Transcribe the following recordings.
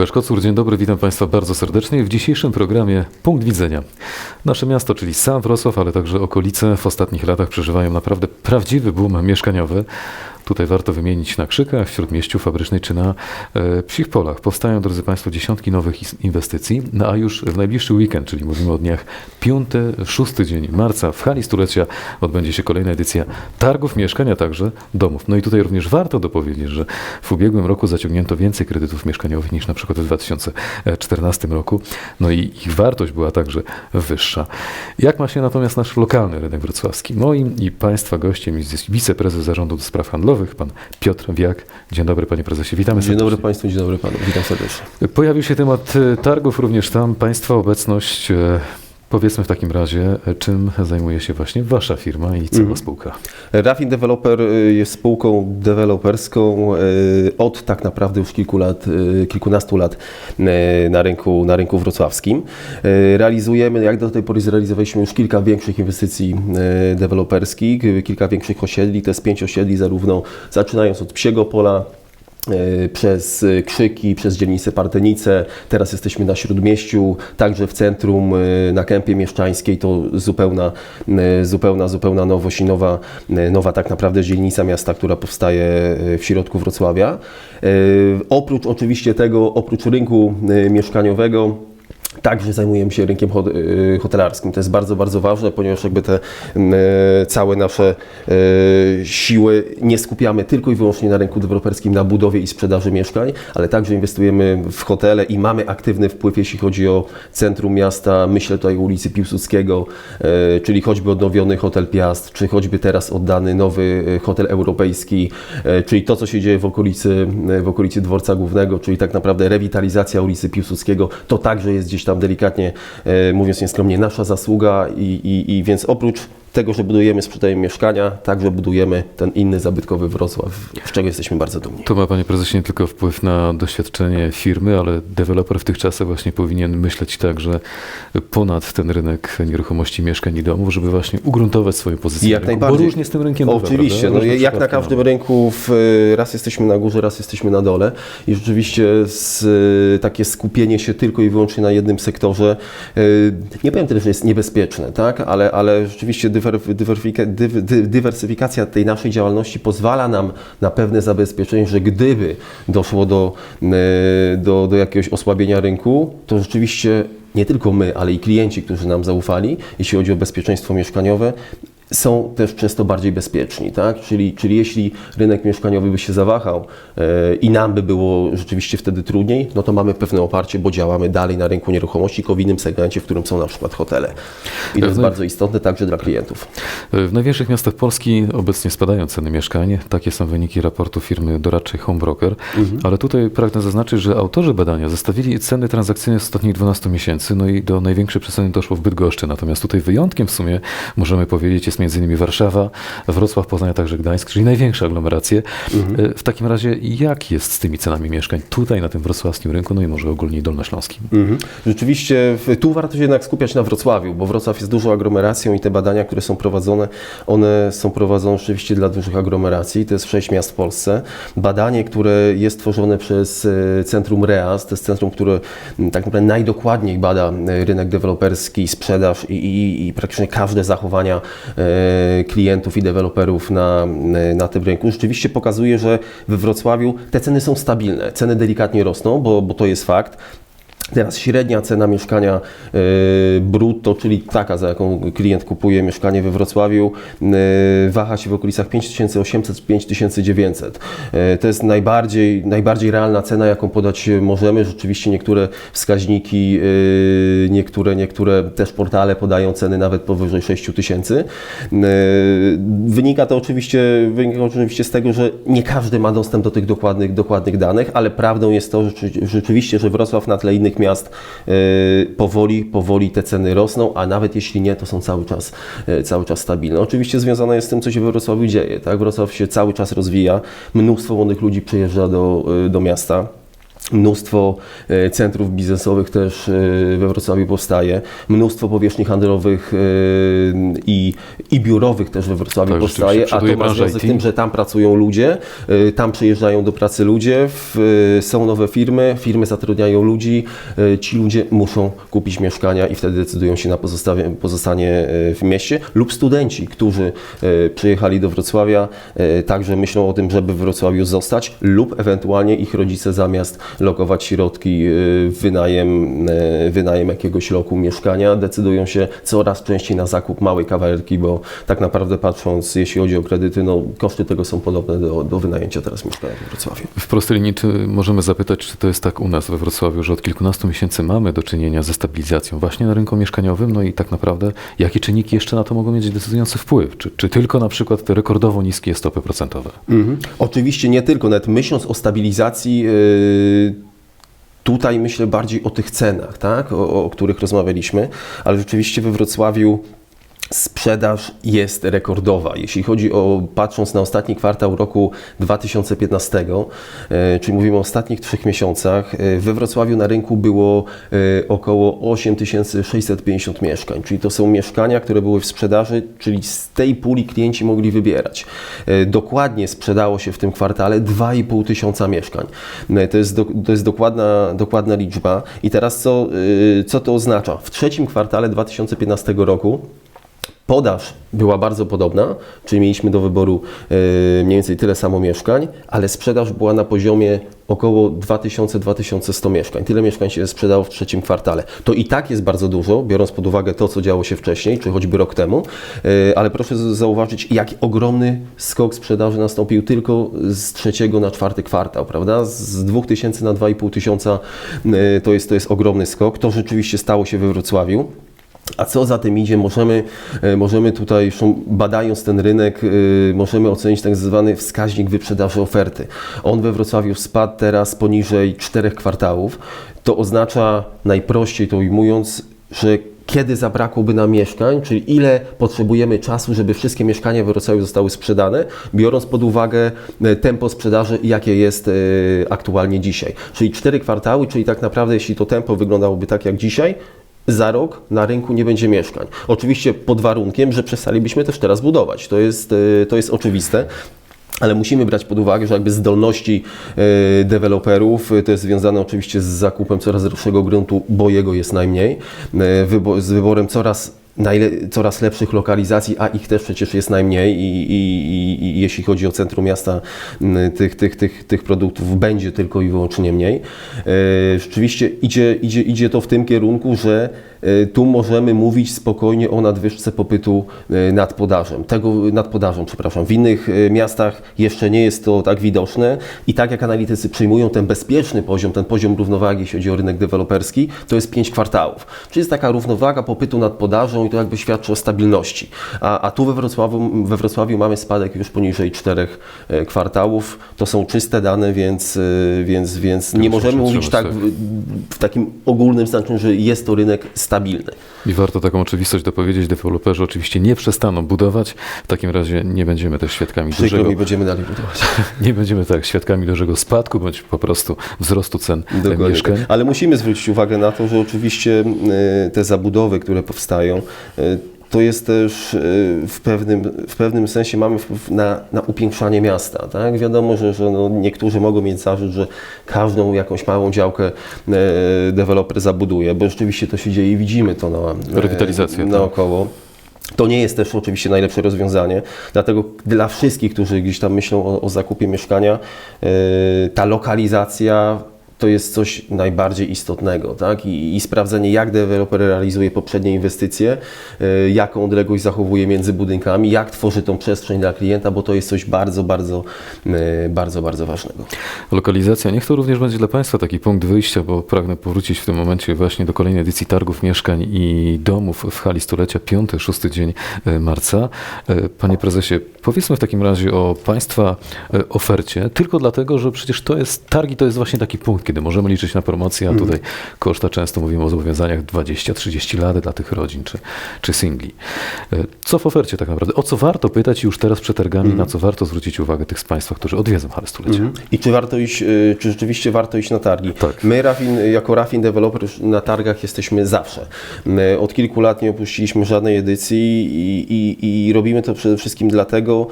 Łukasz Kocur, dzień dobry, witam Państwa bardzo serdecznie w dzisiejszym programie Punkt Widzenia. Nasze miasto, czyli sam Wrocław, ale także okolice w ostatnich latach przeżywają naprawdę prawdziwy boom mieszkaniowy. Tutaj warto wymienić na Krzykach, w Śródmieściu Fabrycznej czy na e, Psich Polach. Powstają, drodzy Państwo, dziesiątki nowych inwestycji, no a już w najbliższy weekend, czyli mówimy o dniach 5-6 dzień marca w hali stulecia odbędzie się kolejna edycja targów mieszkania, także domów. No i tutaj również warto dopowiedzieć, że w ubiegłym roku zaciągnięto więcej kredytów mieszkaniowych niż na przykład w 2014 roku, no i ich wartość była także wyższa. Jak ma się natomiast nasz lokalny rynek wrocławski? Moim i Państwa gościem jest wiceprezes zarządu do spraw pan Piotr Wiak. Dzień dobry panie prezesie, witamy Dzień dobry serdecznie. Państwu, dzień dobry Panu, witam serdecznie. Pojawił się temat e, targów, również tam Państwa obecność. Powiedzmy w takim razie, czym zajmuje się właśnie Wasza firma i cała Mhm. spółka. Rafin Developer y, jest spółką deweloperską y, od tak naprawdę już kilku lat, y, kilkunastu lat na rynku, na rynku wrocławskim. Realizujemy, jak do tej pory zrealizowaliśmy już kilka większych inwestycji deweloperskich, kilka większych osiedli, to jest pięć osiedli zarówno zaczynając od Psiego Pola, przez e, Krzyki, przez dzielnicę Partenice. Teraz jesteśmy na Śródmieściu, także w centrum, e, na Kępie Mieszczańskiej. To zupełna, zupełna, zupełna nowość i nowa, nowa tak naprawdę dzielnica miasta, która powstaje w środku Wrocławia. Oprócz oczywiście tego, oprócz rynku mieszkaniowego, Także zajmujemy się rynkiem y, hotelarskim. To jest bardzo, bardzo ważne, ponieważ jakby te e, całe nasze e, siły nie skupiamy tylko i wyłącznie na rynku deweloperskim, na budowie i sprzedaży mieszkań, ale także inwestujemy w hotele i mamy aktywny wpływ, jeśli chodzi o centrum miasta. Myślę tutaj o ulicy Piłsudskiego, e, czyli choćby odnowiony hotel Piast, czy choćby teraz oddany nowy hotel europejski, czyli to, co się dzieje w okolicy, w okolicy dworca głównego, czyli tak naprawdę rewitalizacja ulicy Piłsudskiego, to także jest gdzieś tam delikatnie, e, mówiąc nieskromnie, nasza zasługa i, i, i więc oprócz tego, że budujemy, sprzedajemy mieszkania, także budujemy ten inny zabytkowy Wrocław, z czego jesteśmy bardzo dumni. To ma, panie prezesie, nie tylko wpływ na doświadczenie firmy, ale deweloper w tych czasach właśnie powinien myśleć także ponad ten rynek nieruchomości, mieszkań i domów, żeby właśnie ugruntować swoją pozycję. Jak rynku, najbardziej. Bo różnie z tym rynkiem Oczywiście, no, jak na każdym mamy. rynku w, raz jesteśmy na górze, raz jesteśmy na dole i rzeczywiście z, takie skupienie się tylko i wyłącznie na jednym sektorze, y, nie powiem tyle, że jest niebezpieczne, tak? ale, ale rzeczywiście dywersyfikacja tej naszej działalności pozwala nam na pewne zabezpieczenie, że gdyby doszło do, y, do, do jakiegoś osłabienia rynku, to rzeczywiście nie tylko my, ale i klienci, którzy nam zaufali, jeśli chodzi o bezpieczeństwo mieszkaniowe, są też przez to bardziej bezpieczni, tak? Czyli, czyli jeśli rynek mieszkaniowy by się zawahał e, i nam by było rzeczywiście wtedy trudniej, no to mamy pewne oparcie, bo działamy dalej na rynku nieruchomości, tylko w innym segmencie, w którym są na przykład hotele. I to jest bardzo istotne także dla klientów. W największych miastach Polski obecnie spadają ceny mieszkań. Takie są wyniki raportu firmy doradczej Home Broker. Ale tutaj pragnę zaznaczyć, że autorzy badania zestawili ceny transakcyjne z ostatnich 12 miesięcy, no i do największej przeceny doszło w Bydgoszczy. Natomiast tutaj wyjątkiem w sumie, możemy powiedzieć, jest m.in. Warszawa, Wrocław, Poznań, a także Gdańsk, czyli największe aglomeracje. E, W takim razie jak jest z tymi cenami mieszkań tutaj na tym wrocławskim rynku, no i może ogólnie dolnośląskim? Mhm. Rzeczywiście tu warto się jednak skupiać na Wrocławiu, bo Wrocław jest dużą aglomeracją i te badania, które są prowadzone, one są prowadzone rzeczywiście dla dużych aglomeracji. To jest sześć miast w Polsce. Badanie, które jest tworzone przez e, Centrum REAS, to jest centrum, które tak naprawdę najdokładniej bada e, rynek deweloperski, sprzedaż i, i, i praktycznie każde zachowania klientów i deweloperów na, e, na tym rynku. Rzeczywiście pokazuje, że we Wrocławiu te ceny są stabilne. Ceny delikatnie rosną, bo, bo to jest fakt. Teraz średnia cena mieszkania e, brutto, czyli taka, za jaką klient kupuje mieszkanie we Wrocławiu, e, waha się w okolicach 5800-5900. E, to jest najbardziej, najbardziej realna cena, jaką podać możemy. Rzeczywiście niektóre wskaźniki, niektóre, niektóre też portale podają ceny nawet powyżej 6000. E, Wynika to oczywiście, wynika oczywiście z tego, że nie każdy ma dostęp do tych dokładnych, dokładnych danych, ale prawdą jest to że rzeczywiście, że Wrocław na tle innych miast e, powoli, powoli te ceny rosną, a nawet jeśli nie, to są cały czas, e, cały czas stabilne. Oczywiście związane jest z tym, co się we Wrocławiu dzieje. Tak? Wrocław się cały czas rozwija, mnóstwo młodych ludzi przyjeżdża do, e, do miasta. Mnóstwo e, centrów biznesowych też e, we Wrocławiu powstaje, mnóstwo powierzchni handlowych e, i, i biurowych też we Wrocławiu Tak, powstaje, a to ma związek z tym, że tam pracują ludzie, tam przyjeżdżają do pracy ludzie, w, są nowe firmy, firmy zatrudniają ludzi, ci ludzie muszą kupić mieszkania i wtedy decydują się na pozostanie w mieście. Lub studenci, którzy przyjechali do Wrocławia, także myślą o tym, żeby w Wrocławiu zostać lub ewentualnie ich rodzice zamiast lokować środki w wynajem, e, wynajem jakiegoś roku mieszkania, decydują się coraz częściej na zakup małej kawalerki, bo tak naprawdę patrząc, jeśli chodzi o kredyty, no koszty tego są podobne do, do wynajęcia teraz mieszkania w Wrocławiu. W prostej linii czy możemy zapytać, czy to jest tak u nas we Wrocławiu, że od kilkunastu miesięcy mamy do czynienia ze stabilizacją właśnie na rynku mieszkaniowym, no i tak naprawdę jakie czynniki jeszcze na to mogą mieć decydujący wpływ? Czy, czy tylko na przykład te rekordowo niskie stopy procentowe? Mhm. Oczywiście nie tylko, nawet myśląc o stabilizacji, yy, tutaj myślę bardziej o tych cenach, tak? o, o których rozmawialiśmy, ale rzeczywiście we Wrocławiu sprzedaż jest rekordowa. Jeśli chodzi o, patrząc na ostatni kwartał roku 2015, e, czyli mówimy o ostatnich trzech miesiącach, e, we Wrocławiu na rynku było e, około 8650 mieszkań, czyli to są mieszkania, które były w sprzedaży, czyli z tej puli klienci mogli wybierać. Dokładnie sprzedało się w tym kwartale 2,5 tysiąca mieszkań. To jest, do, to jest dokładna, dokładna liczba. I teraz co, co to oznacza? W trzecim kwartale 2015 roku Podaż była bardzo podobna, czyli mieliśmy do wyboru e, mniej więcej tyle samo mieszkań, ale sprzedaż była na poziomie około 2000-2100 mieszkań. Tyle mieszkań się sprzedało w trzecim kwartale. To i tak jest bardzo dużo, biorąc pod uwagę to, co działo się wcześniej, czy choćby rok temu, e, ale proszę zauważyć, jaki ogromny skok sprzedaży nastąpił tylko z trzeciego na czwarty kwartał, prawda? Z 2000 na 2500 tysiąca e, to jest, to jest ogromny skok. To rzeczywiście stało się we Wrocławiu. A co za tym idzie, możemy, e, możemy tutaj, badając ten rynek, e, możemy ocenić tak zwany wskaźnik wyprzedaży oferty. On we Wrocławiu spadł teraz poniżej czterech kwartałów. To oznacza, najprościej to ujmując, że kiedy zabrakłoby nam mieszkań, czyli ile potrzebujemy czasu, żeby wszystkie mieszkania we Wrocławiu zostały sprzedane, biorąc pod uwagę e, tempo sprzedaży, jakie jest aktualnie dzisiaj. Czyli cztery kwartały, czyli tak naprawdę jeśli to tempo wyglądałoby tak jak dzisiaj, za rok na rynku nie będzie mieszkań. Oczywiście pod warunkiem, że przestalibyśmy też teraz budować. To jest, e, to jest oczywiste. Ale musimy brać pod uwagę, że jakby zdolności e, deweloperów e, to jest związane oczywiście z zakupem coraz droższego gruntu, bo jego jest najmniej, z wyborem coraz najle- coraz lepszych lokalizacji, a ich też przecież jest najmniej i, i, i, i jeśli chodzi o centrum miasta, tych, tych, tych, tych produktów będzie tylko i wyłącznie mniej. E, Rzeczywiście idzie, idzie, idzie to w tym kierunku, że tu możemy mówić spokojnie o nadwyżce popytu e, nad podażem. Tego nad podażą, przepraszam. W innych e, miastach jeszcze nie jest to tak widoczne i tak jak analitycy przyjmują ten bezpieczny poziom, ten poziom równowagi, jeśli chodzi o rynek deweloperski, to jest 5 kwartałów. Czyli jest taka równowaga popytu nad podażą i to jakby świadczy o stabilności. A, a tu we Wrocławiu, we Wrocławiu mamy spadek już poniżej 4 e, kwartałów. To są czyste dane, więc, e, więc, więc nie możemy mówić tak w, w takim ogólnym znaczeniu, że jest to rynek stabilny. I warto taką oczywistość dopowiedzieć, deweloperzy oczywiście nie przestaną budować, w takim razie nie będziemy też świadkami Przykro dużego, mi, będziemy dalej budować. nie będziemy tak świadkami dużego spadku, bądź po prostu wzrostu cen Dokładnie. mieszkań. tak. Ale musimy zwrócić uwagę na to, że oczywiście e, te zabudowy, które powstają, e, to jest też e, w pewnym, w pewnym sensie mamy wpływ na, na upiększanie miasta. Tak? Wiadomo, że, że no niektórzy mogą mieć zarzut, że każdą jakąś małą działkę e, deweloper zabuduje, bo rzeczywiście to się dzieje i widzimy to na, Rewitalizację, tak. naokoło. To nie jest też oczywiście najlepsze rozwiązanie, dlatego dla wszystkich, którzy gdzieś tam myślą o, o zakupie mieszkania, yy, ta lokalizacja to jest coś najbardziej istotnego, tak? I, I sprawdzenie, jak deweloper realizuje poprzednie inwestycje, yy, jaką odległość zachowuje między budynkami, jak tworzy tą przestrzeń dla klienta, bo to jest coś bardzo, bardzo, yy, bardzo, bardzo ważnego. Lokalizacja, niech to również będzie dla Państwa taki punkt wyjścia, bo pragnę powrócić w tym momencie właśnie do kolejnej edycji targów mieszkań i domów w hali stulecia, 5-6 dzień e, marca. E, Panie prezesie, powiedzmy w takim razie o Państwa e, ofercie, tylko dlatego, że przecież to jest, targi to jest właśnie taki punkt, kiedy możemy liczyć na promocję, a tutaj koszta często mówimy o zobowiązaniach 20-30 lat dla tych rodzin czy, czy singli. E, Co w ofercie tak naprawdę? O co warto pytać już teraz przed targami, na co warto zwrócić uwagę tych z Państwa, którzy odwiedzą halę stulecia? I czy warto iść, y, czy rzeczywiście warto iść na targi? Tak. My Rafin, jako Rafin Developer na targach jesteśmy zawsze. Y, Od kilku lat nie opuściliśmy żadnej edycji i, i, i robimy to przede wszystkim dlatego,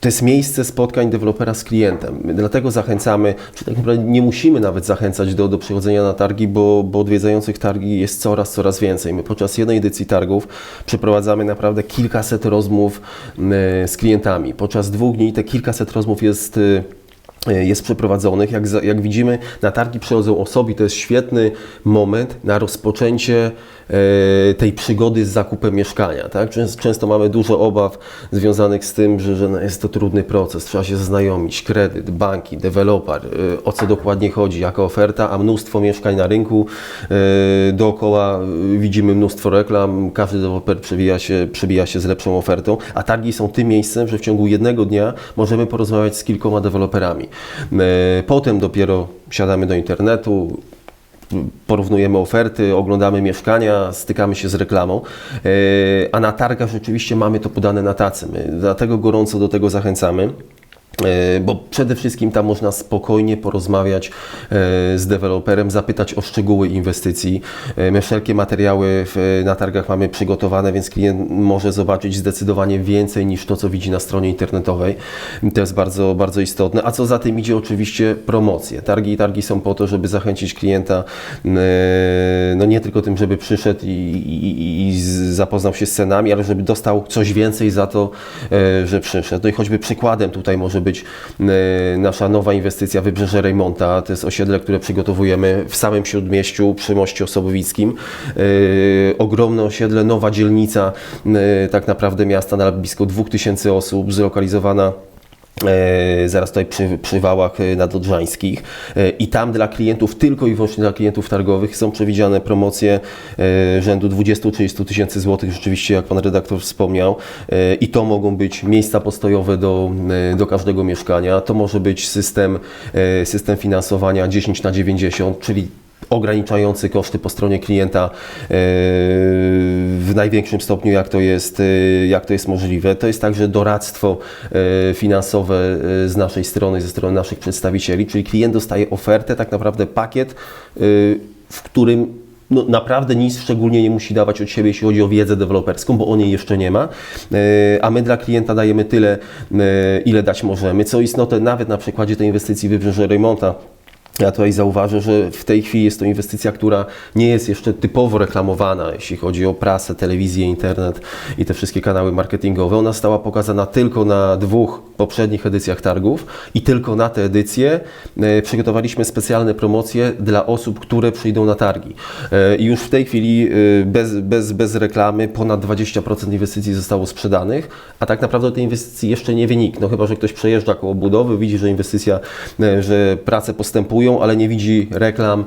to jest miejsce spotkań dewelopera z klientem. My dlatego zachęcamy, czy tak naprawdę nie musimy nawet zachęcać do, do przychodzenia na targi, bo, bo odwiedzających targi jest coraz, coraz więcej. My podczas jednej edycji targów przeprowadzamy naprawdę kilkaset rozmów y, z klientami. Podczas dwóch dni te kilkaset rozmów jest y, jest przeprowadzonych. Jak, jak widzimy, na targi przychodzą osoby, to jest świetny moment na rozpoczęcie tej przygody z zakupem mieszkania. Tak? Często, mamy dużo obaw związanych z tym, że, że no jest to trudny proces, trzeba się zaznajomić, kredyt, banki, deweloper, e, o co dokładnie chodzi, jaka oferta, a mnóstwo mieszkań na rynku, e, dookoła e, widzimy mnóstwo reklam, każdy deweloper przebija się, przebija się z lepszą ofertą, a targi są tym miejscem, że w ciągu jednego dnia możemy porozmawiać z kilkoma deweloperami. E, Potem dopiero siadamy do internetu, porównujemy oferty, oglądamy mieszkania, stykamy się z reklamą, e, a na targach rzeczywiście mamy to podane na tacy. My dlatego gorąco do tego zachęcamy. E, Bo przede wszystkim tam można spokojnie porozmawiać e, z deweloperem, zapytać o szczegóły inwestycji. E, My wszelkie materiały na targach mamy przygotowane, więc klient może zobaczyć zdecydowanie więcej niż to, co widzi na stronie internetowej. To jest bardzo, bardzo istotne. A co za tym idzie, oczywiście promocje. Targi i targi są po to, żeby zachęcić klienta, no nie tylko tym, żeby przyszedł i, i, i zapoznał się z cenami, ale żeby dostał coś więcej za to, że przyszedł. No i choćby przykładem tutaj może być e, nasza nowa inwestycja Wybrzeże Rejmonta. To jest osiedle, które przygotowujemy w samym Śródmieściu przy moście Osobowickim. E, Ogromne osiedle, nowa dzielnica e, tak naprawdę miasta na blisko 2000 osób, zlokalizowana zaraz tutaj przy, przy wałach e, nadodrzańskich. E, i tam dla klientów, tylko i wyłącznie dla klientów targowych są przewidziane promocje e, rzędu 20-30 tysięcy złotych, rzeczywiście jak Pan redaktor wspomniał. E, i to mogą być miejsca postojowe do, e, do każdego mieszkania, to może być system, e, system finansowania 10 na 90, czyli ograniczający koszty po stronie klienta e, w największym stopniu, jak to jest, e, jak to jest możliwe. To jest także doradztwo e, finansowe z naszej strony, ze strony naszych przedstawicieli, czyli klient dostaje ofertę, tak naprawdę pakiet, w którym no, naprawdę nic szczególnie nie musi dawać od siebie, jeśli chodzi o wiedzę deweloperską, bo on jej jeszcze nie ma, a my dla klienta dajemy tyle, ile dać możemy. Co istotne, nawet na przykładzie tej inwestycji Wybrzeże Remonta, ja tutaj zauważę, że w tej chwili jest to inwestycja, która nie jest jeszcze typowo reklamowana, jeśli chodzi o prasę, telewizję, internet i te wszystkie kanały marketingowe. Ona została pokazana tylko na dwóch poprzednich edycjach targów i tylko na te edycje e, przygotowaliśmy specjalne promocje dla osób, które przyjdą na targi. E, I już w tej chwili e, bez, bez, bez reklamy ponad 20% inwestycji zostało sprzedanych, a tak naprawdę tej inwestycji jeszcze nie wynikną, chyba że ktoś przejeżdża koło budowy, widzi, że inwestycja, że prace postępują, ale nie widzi reklam,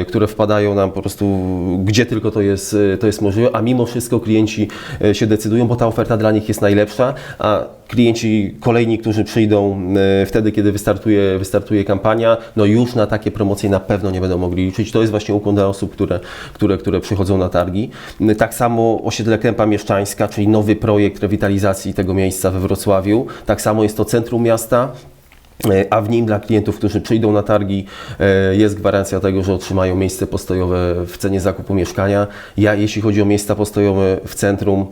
e, które wpadają nam po prostu gdzie tylko to jest, e, to jest możliwe, a mimo wszystko klienci e, się decydują, bo ta oferta dla nich jest najlepsza, a klienci kolejni, którzy przyjdą wtedy, kiedy wystartuje, wystartuje kampania, no już na takie promocje na pewno nie będą mogli liczyć. To jest właśnie ukłon dla osób, które, które, które przychodzą na targi. Tak samo osiedle Kępa Mieszczańska, czyli nowy projekt rewitalizacji tego miejsca we Wrocławiu. Tak samo jest to centrum miasta. E, A w nim dla klientów, którzy przyjdą na targi, e, jest gwarancja tego, że otrzymają miejsce postojowe w cenie zakupu mieszkania. Ja, jeśli chodzi o miejsca postojowe w centrum,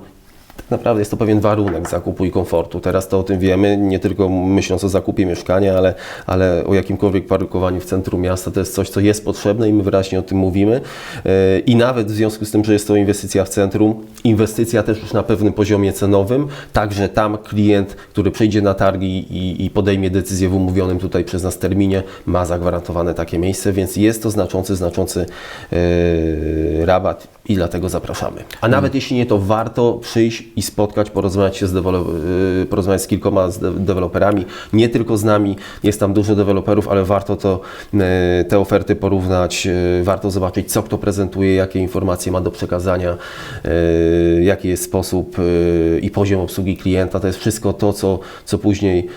tak naprawdę jest to pewien warunek zakupu i komfortu. Teraz to o tym wiemy, nie tylko myśląc o zakupie mieszkania, ale, ale o jakimkolwiek parkowaniu w centrum miasta. To jest coś, co jest potrzebne i my wyraźnie o tym mówimy. E, I nawet w związku z tym, że jest to inwestycja w centrum, inwestycja też już na pewnym poziomie cenowym, także tam klient, który przyjdzie na targi i, i podejmie decyzję w umówionym tutaj przez nas terminie, ma zagwarantowane takie miejsce, więc jest to znaczący, znaczący e, rabat i dlatego zapraszamy. A nawet jeśli nie, to warto przyjść i spotkać, porozmawiać się z, y, porozmawiać z kilkoma z de- deweloperami, nie tylko z nami, jest tam dużo deweloperów, ale warto to, y, te oferty porównać, y, warto zobaczyć, co kto prezentuje, jakie informacje ma do przekazania, jaki jest sposób i poziom obsługi klienta. To jest wszystko to, co, co później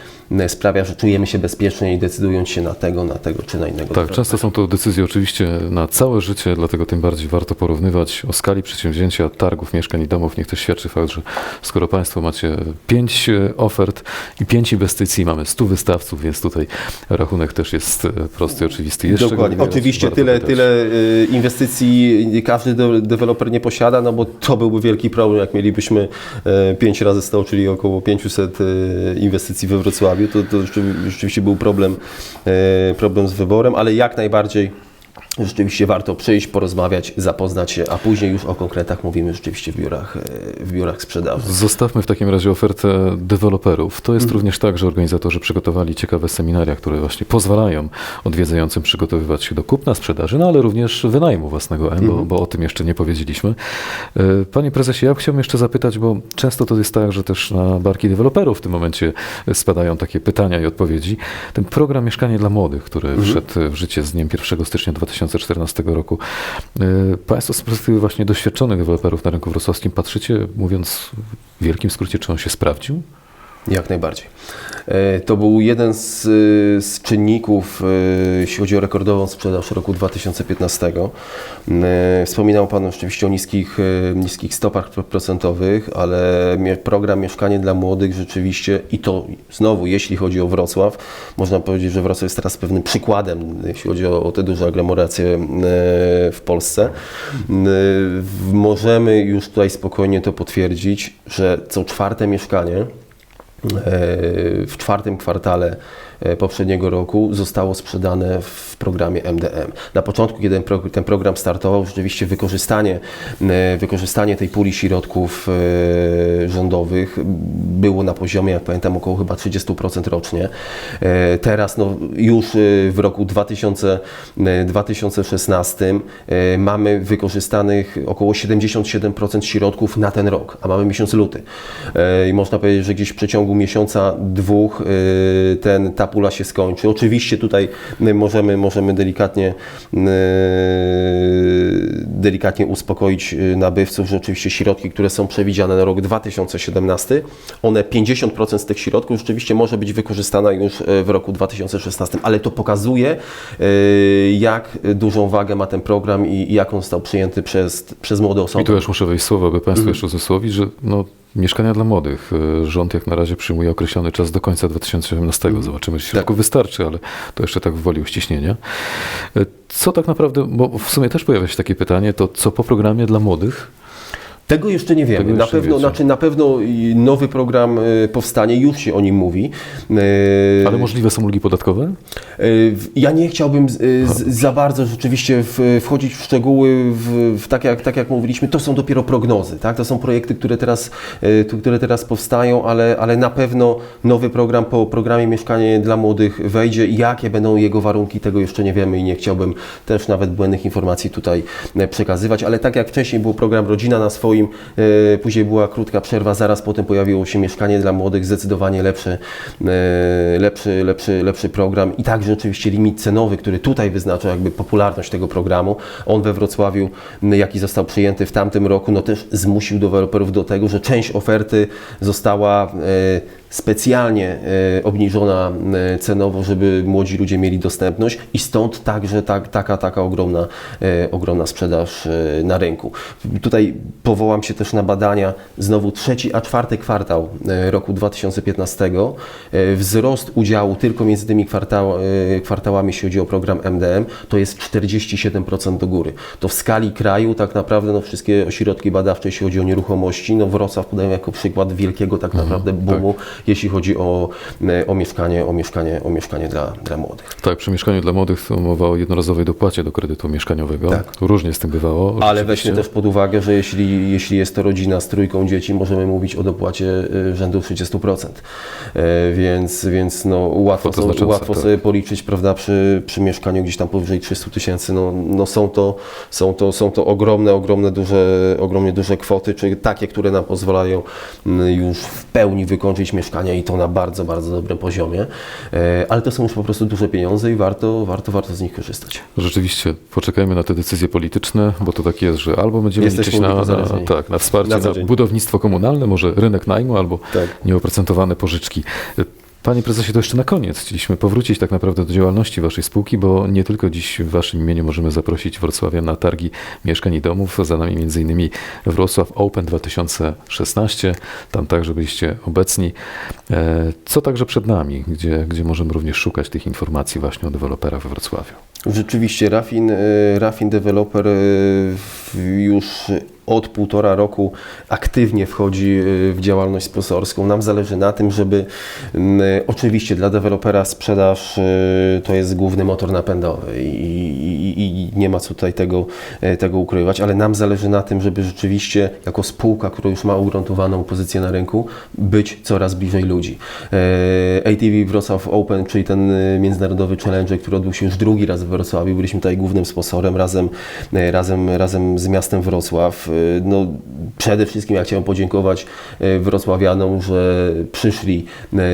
sprawia, że czujemy się bezpiecznie i decydując się na tego, na tego czy na innego. Tak, często są to decyzje oczywiście na całe życie, dlatego tym bardziej warto porównywać o skali przedsięwzięcia, targów, mieszkań i domów. Niech też świadczy fakt, że skoro Państwo macie pięć e, ofert i pięć inwestycji, mamy stu wystawców, więc tutaj rachunek też jest e, prosty, oczywisty. Jeszcze Dokładnie. Oczywiście tyle, tyle inwestycji każdy de- deweloper nie posiada, no bo to byłby wielki problem, jak mielibyśmy 5 razy 100, czyli około 500 y, inwestycji we Wrocławiu. To, to rzeczy- rzeczywiście był problem, y, problem z wyborem, ale jak najbardziej rzeczywiście warto przyjść, porozmawiać, zapoznać się, a później już o konkretach mówimy rzeczywiście w biurach, y, w biurach sprzedaży. Zostawmy w takim razie ofertę deweloperów. To jest Mhm. również tak, że organizatorzy przygotowali ciekawe seminaria, które właśnie pozwalają odwiedzającym przygotowywać się do kupna, sprzedaży, no ale również wynajmu własnego M, Mhm. bo, bo o tym jeszcze nie powiedzieliśmy. E, Panie prezesie, ja chciałbym jeszcze zapytać, bo często to jest tak, że też na barki deweloperów w tym momencie spadają takie pytania i odpowiedzi. Ten program Mieszkanie dla Młodych, który Mhm. wszedł w życie z dniem 1 stycznia 2014 roku. E, Państwo z perspektywy właśnie doświadczonych deweloperów na rynku wrocławskim patrzycie, mówiąc w wielkim skrócie, czy on się sprawdził? Jak najbardziej. E, To był jeden z, y, z czynników, y, jeśli chodzi o rekordową sprzedaż roku 2015. E, Wspominał Pan oczywiście o niskich, niskich stopach pro- procentowych, ale program Mieszkanie dla Młodych rzeczywiście i to znowu, jeśli chodzi o Wrocław, można powiedzieć, że Wrocław jest teraz pewnym przykładem, jeśli chodzi o, o te duże aglomeracje e, w Polsce. E, Możemy już tutaj spokojnie to potwierdzić, że co czwarte mieszkanie w czwartym kwartale e, poprzedniego roku zostało sprzedane w programie MDM. Na początku, kiedy ten, pro, ten program startował, rzeczywiście wykorzystanie, e, wykorzystanie tej puli środków e, rządowych było na poziomie, jak pamiętam, około chyba 30% rocznie. E, Teraz no, już e, w roku 2000, e, 2016 e, mamy wykorzystanych około 77% środków na ten rok, a mamy miesiąc luty. E, I można powiedzieć, że gdzieś w przeciągu miesiąca, dwóch e, ten, ta pula się skończy. Oczywiście tutaj możemy, możemy delikatnie, e, delikatnie uspokoić e, nabywców, że oczywiście środki, które są przewidziane na rok 2017, one 50% z tych środków rzeczywiście może być wykorzystana już e, w roku 2016, ale to pokazuje, jak dużą wagę ma ten program i jak on został przyjęty przez, przez młode osoby. I tu już muszę wejść słowo, aby Państwu Mhm. jeszcze uzmysłowić, że no, mieszkania dla młodych. y, Rząd jak na razie przyjmuje określony czas do końca 2017. Mhm. Zobaczymy, czy środków wystarczy, ale to jeszcze tak w woli uściśnienia. Y, Co tak naprawdę, bo w sumie też pojawia się takie pytanie, to co po programie dla młodych? Tego jeszcze nie wiemy. Na, jeszcze nie pewno, wiecie. znaczy, na pewno nowy program y, powstanie, już się o nim mówi. Y, Ale możliwe są ulgi podatkowe? Y, Ja nie chciałbym z, z, za bardzo rzeczywiście w, wchodzić w szczegóły, w, w tak, jak, tak jak mówiliśmy, to są dopiero prognozy, tak? to są projekty, które teraz, które teraz powstają, ale, ale na pewno nowy program po programie Mieszkanie dla Młodych wejdzie. Jakie będą jego warunki, tego jeszcze nie wiemy i nie chciałbym też nawet błędnych informacji tutaj przekazywać, ale tak jak wcześniej był program Rodzina na swoim, e, później była krótka przerwa, zaraz potem pojawiło się Mieszkanie dla Młodych, zdecydowanie lepszy, e, lepszy, lepszy, lepszy program i także oczywiście limit cenowy, który tutaj wyznacza jakby popularność tego programu. On we Wrocławiu, jaki został przyjęty w tamtym roku, no też zmusił deweloperów do tego, że część oferty została e, specjalnie e, obniżona e, cenowo, żeby młodzi ludzie mieli dostępność i stąd także tak, taka, taka ogromna, e, ogromna sprzedaż na rynku. Tutaj powołam się też na badania, znowu trzeci a czwarty kwartał roku 2015, e, wzrost udziału tylko między tymi kwartał, kwartałami, jeśli chodzi o program MDM, to jest 47% do góry. To w skali kraju tak naprawdę no, wszystkie ośrodki badawcze, jeśli chodzi o nieruchomości, no Wrocław podaję jako przykład wielkiego tak naprawdę boomu, jeśli chodzi o, e, o mieszkanie, o mieszkanie, o mieszkanie dla, dla młodych. Tak, przy mieszkaniu dla młodych mowa o jednorazowej dopłacie do kredytu mieszkaniowego. Tak. Różnie z tym bywało. Ale weźmy też pod uwagę, że jeśli, jeśli jest to rodzina z trójką dzieci, możemy mówić o dopłacie y, rzędu 30%. E, Więc, więc no, łatwo, znacząca, łatwo tak. sobie policzyć, prawda, przy, przy mieszkaniu gdzieś tam powyżej 300 tysięcy, no, no są, to, są, to, są to ogromne, ogromne duże, ogromnie duże kwoty, czy takie, które nam pozwalają mm, już w pełni wykończyć mieszkania i to na bardzo, bardzo dobrym poziomie. E, Ale to są już po prostu duże pieniądze i warto, warto, warto z nich korzystać. Rzeczywiście, poczekajmy na te decyzje polityczne, bo to tak jest, że albo będziemy Jesteśmy liczyć na, na, tak, na wsparcie Na na, budownictwo komunalne, może rynek najmu, albo Tak. nieoprocentowane pożyczki. Panie prezesie, to jeszcze na koniec. Chcieliśmy powrócić tak naprawdę do działalności waszej spółki, bo nie tylko dziś w waszym imieniu możemy zaprosić Wrocławia na targi mieszkań i domów. Za nami m.in. Wrocław Open 2016. Tam także byliście obecni. E, Co także przed nami, gdzie, gdzie możemy również szukać tych informacji właśnie o deweloperach we Wrocławiu? Rzeczywiście, Rafin, y, Rafin Developer w- już od półtora roku aktywnie wchodzi y, w działalność sponsorską. Nam zależy na tym, żeby oczywiście dla dewelopera sprzedaż to jest główny motor napędowy i, i, i nie ma co tutaj tego, tego ukrywać, ale nam zależy na tym, żeby rzeczywiście jako spółka, która już ma ugruntowaną pozycję na rynku, być coraz bliżej ludzi. E, ATV Wrocław Open, czyli ten e, międzynarodowy challenge, który odbył się już drugi raz w Wrocławiu. Byliśmy tutaj głównym sponsorem razem, e, razem, razem z miastem Wrocław. E, No, przede wszystkim ja chciałem podziękować e, wrocławianom, że przyszli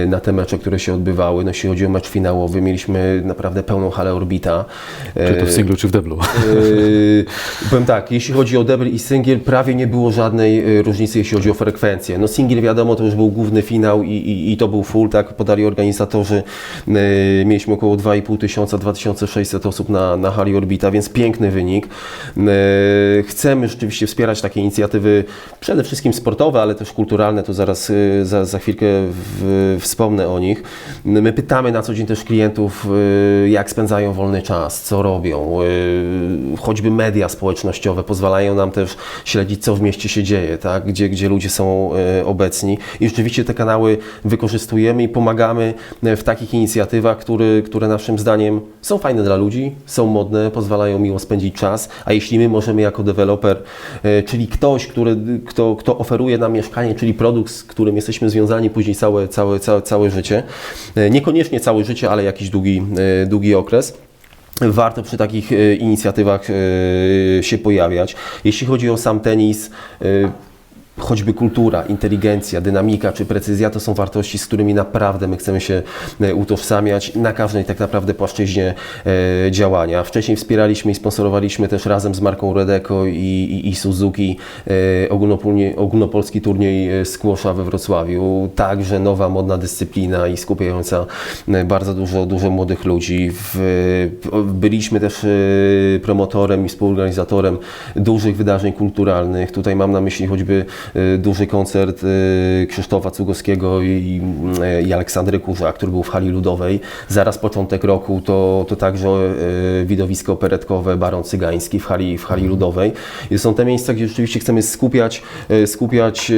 na te mecze, które się odbywały. No, jeśli chodzi o mecz finałowy, mieliśmy naprawdę pełną halę Orbita. Czy to w singlu, czy w deblu? Powiem tak, jeśli chodzi o debel i singiel, prawie nie było żadnej różnicy, jeśli chodzi o frekwencję. No singiel wiadomo, to już był główny finał i, i, i to był full, tak podali organizatorzy. Mieliśmy około 2,5 tysiąca, 2600 osób na, na hali Orbita, więc piękny wynik. Yy, chcemy rzeczywiście wspierać takie inicjatywy, przede wszystkim sportowe, ale też kulturalne, to zaraz y, za, za chwilkę w, wspomnę o nich. My pytamy na co dzień też klientów, y, jak spędzają wolny czas, co robią. Choćby media społecznościowe pozwalają nam też śledzić, co w mieście się dzieje, tak? gdzie, gdzie ludzie są obecni. I rzeczywiście te kanały wykorzystujemy i pomagamy w takich inicjatywach, które, które naszym zdaniem są fajne dla ludzi, są modne, pozwalają miło spędzić czas, a jeśli my możemy jako deweloper, y, czyli ktoś, który, kto, kto oferuje nam mieszkanie, czyli produkt, z którym jesteśmy związani później całe, całe, całe, całe życie, y, niekoniecznie całe życie, ale jakiś długi, y, długi okres, Warto przy takich e, inicjatywach e, się pojawiać. Jeśli chodzi o sam tenis, e, choćby kultura, inteligencja, dynamika czy precyzja to są wartości, z którymi naprawdę my chcemy się e, utożsamiać na każdej tak naprawdę płaszczyźnie e, działania. Wcześniej wspieraliśmy i sponsorowaliśmy też razem z marką Redeco i, i, i Suzuki e, ogólnopolski turniej squasha we Wrocławiu. Także nowa modna dyscyplina i skupiająca bardzo dużo, dużo młodych ludzi. Byliśmy też promotorem i współorganizatorem dużych wydarzeń kulturalnych. Tutaj mam na myśli choćby duży koncert e, Krzysztofa Cugowskiego i, i Aleksandry Kurza, który był w hali ludowej. Zaraz początek roku to, to także e, widowisko operetkowe Baron Cygański w hali, w hali ludowej. I są te miejsca, gdzie rzeczywiście chcemy skupiać, skupiać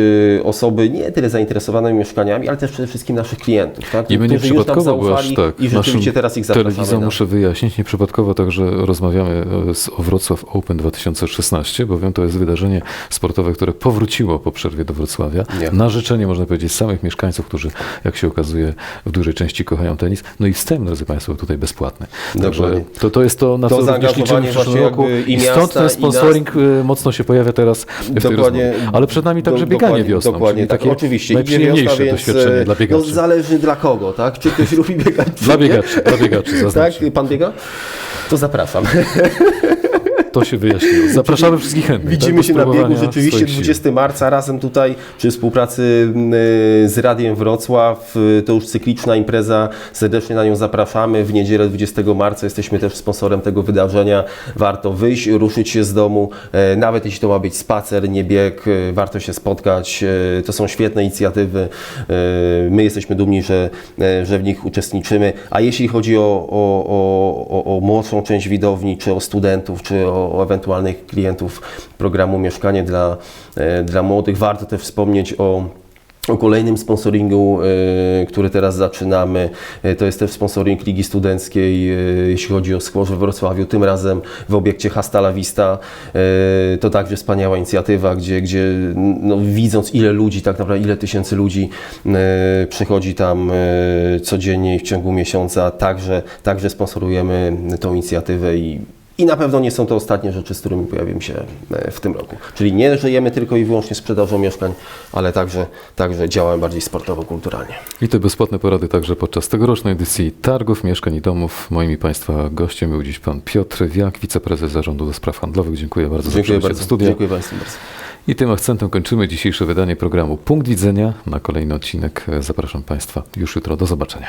osoby nie tyle zainteresowane mieszkaniami, ale też przede wszystkim naszych klientów. Tak? I my nie przypadkowo, bo aż tak, i rzeczywiście teraz ich zapraszamy. Telewizją na- muszę wyjaśnić, nieprzypadkowo także rozmawiamy e, z o Wrocław Open 2016, bowiem to jest wydarzenie sportowe, które powróciło po przerwie do Wrocławia. Nie. Na życzenie, można powiedzieć, samych mieszkańców, którzy, jak się okazuje, w dużej części kochają tenis. No i wstęp, drodzy Państwo, tutaj bezpłatny. Także to, to jest to, na To co również liczymy zaangażowanie w przyszłym roku. i stąd miasta, ten i sponsoring e, mocno się pojawia teraz w tej Dokładnie. rozmowie. Ale przed nami także Do- bieganie wiosną, Dokładnie, tak, takie oczywiście. Najprzyjemniejsze wiosna, więc, doświadczenie e, dla biegaczy. No, zależy dla kogo, tak? Czy ktoś lubi biegać, Dla biegaczy, dla biegaczy, Tak? Pan biega? To zapraszam. To się wyjaśniło. Zapraszamy wszystkich chętnych. Widzimy tak, się na biegu rzeczywiście swoich sił. 20 marca razem tutaj przy współpracy y, z Radiem Wrocław. Y, To już cykliczna impreza. Serdecznie na nią zapraszamy. W niedzielę 20 marca jesteśmy też sponsorem tego wydarzenia. Warto wyjść, ruszyć się z domu. E, Nawet jeśli to ma być spacer, nie bieg, e, warto się spotkać. E, To są świetne inicjatywy. My jesteśmy dumni, że, że w nich uczestniczymy. A jeśli chodzi o, o, o, o młodszą część widowni, czy o studentów, czy o, o ewentualnych klientów programu Mieszkanie dla, e, dla Młodych, warto też wspomnieć o O kolejnym sponsoringu, e, który teraz zaczynamy, e, to jest też sponsoring Ligi Studenckiej, jeśli chodzi o skłoż we Wrocławiu, tym razem w obiekcie Hasta La Vista. To także wspaniała inicjatywa, gdzie, gdzie no, widząc ile ludzi, tak naprawdę ile tysięcy ludzi przychodzi tam codziennie w ciągu miesiąca, także, także sponsorujemy tą inicjatywę i i na pewno nie są to ostatnie rzeczy, z którymi pojawimy się e, w tym roku. Czyli nie żyjemy tylko i wyłącznie sprzedażą mieszkań, ale także, także działamy bardziej sportowo-kulturalnie. I te bezpłatne porady także podczas tegorocznej edycji Targów Mieszkań i Domów. Moim i Państwa gościem był dziś Pan Piotr Wiak, wiceprezes Zarządu do Spraw Handlowych. Dziękuję bardzo Dziękuję za bardzo. do studia. Dziękuję Państwu bardzo. I tym akcentem kończymy dzisiejsze wydanie programu Punkt Widzenia. Na kolejny odcinek zapraszam Państwa już jutro. Do zobaczenia.